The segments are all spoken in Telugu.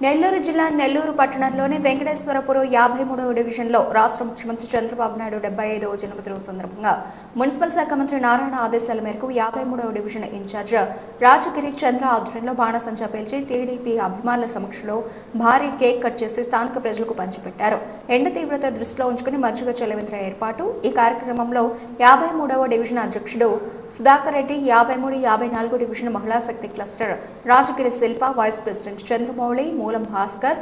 నెల్లూరు జిల్లా నెల్లూరు పట్టణంలోని వెంకటేశ్వరపురం యాభై మూడవ డివిజన్లో రాష్ట్ర ముఖ్యమంత్రి చంద్రబాబు నాయుడు డెబ్బై ఐదవ జన్మదినం సందర్భంగా మున్సిపల్ శాఖ మంత్రి నారాయణ ఆదేశాల మేరకు యాభై మూడవ డివిజన్ ఇన్ఛార్జ్ రాజగిరి చంద్ర ఆధ్వర్యంలో బాణసంచా పేల్చి టీడీపీ అభిమానుల సమక్షంలో భారీ కేక్ కట్ చేసి స్థానిక ప్రజలకు పంచిపెట్టారు. ఎండ తీవ్రత దృష్టిలో ఉంచుకుని మజ్జిగ చెలవింద్ర ఏర్పాటు ఈ కార్యక్రమంలో యాభై మూడవ డివిజన్ అధ్యక్షుడు సుధాకర్ రెడ్డి యాభై మూడు యాభై నాలుగు డివిజన్ మహిళా శక్తి cluster. Rajagiri Shilpa vice president Chandramouli Mulam Bhaskar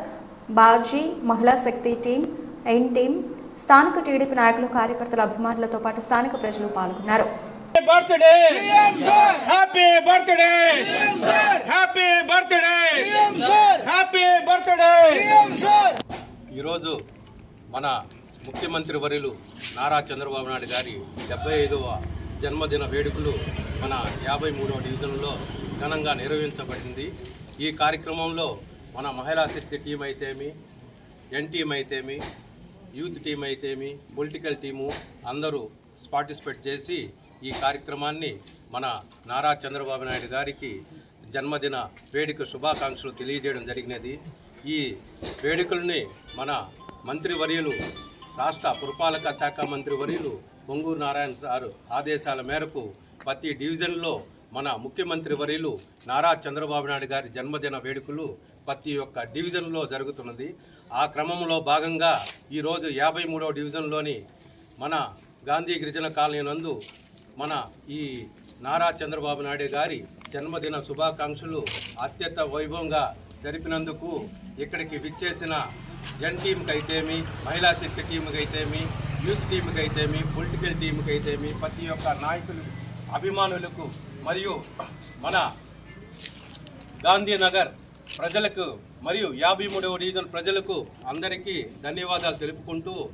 Baji మహిళా శక్తి టీం ఎన్ టీం స్థానిక టీడీపీ నాయకులు కార్యకర్తల అభిమానులతో పాటు స్థానిక ప్రజలు పాల్గొన్నారు. Birthday happy birthday happy birthday happy birthday ఈరోజు మన ముఖ్యమంత్రి వర్యులు నారా చంద్రబాబు నాయుడు గారి డెబ్బై ఐదవ జన్మదిన వేడుకలు మన యాభై మూడవ డివిజన్లో ఘనంగా నిర్వహించబడింది. ఈ కార్యక్రమంలో మన మహిళా శక్తి టీం అయితేమి ఎన్ టీం అయితేమి యూత్ టీం అయితేమి పొలిటికల్ టీము అందరూ పార్టిసిపేట్ చేసి ఈ కార్యక్రమాన్ని మన నారా చంద్రబాబు నాయుడు గారికి జన్మదిన వేడుక శుభాకాంక్షలు తెలియజేయడం జరిగినది. ఈ వేడుకల్ని మన మంత్రివర్యులు రాష్ట్ర పురపాలక శాఖ మంత్రి ముంగూరు నారాయణ సారు ఆదేశాల మేరకు ప్రతి డివిజన్లో మన ముఖ్యమంత్రి వర్యులు నారా చంద్రబాబు నాయుడు గారి జన్మదిన వేడుకలు ప్రతి ఒక్క డివిజన్లో జరుగుతున్నది. ఆ క్రమంలో భాగంగా ఈరోజు యాభై మూడవ డివిజన్లోని మన గాంధీ గిరిజన కాలనీ నందు మన ఈ నారా చంద్రబాబు నాయుడు గారి జన్మదిన శుభాకాంక్షలు అత్యంత వైభవంగా జరిపినందుకు ఇక్కడికి విచ్చేసిన జన్ టీంకి అయితేమి మహిళా శక్తి టీంకి అయితేమి యూత్ టీంకి అయితేమి పొలిటికల్ టీంకి అయితేమి ప్రతి ఒక్క నాయకులు అభిమానులకు మరియు మన గాంధీనగర్ ప్రజలకు మరియు యాభై మూడవ డివిజన్ ప్రజలకు అందరికీ ధన్యవాదాలు తెలుపుకుంటూ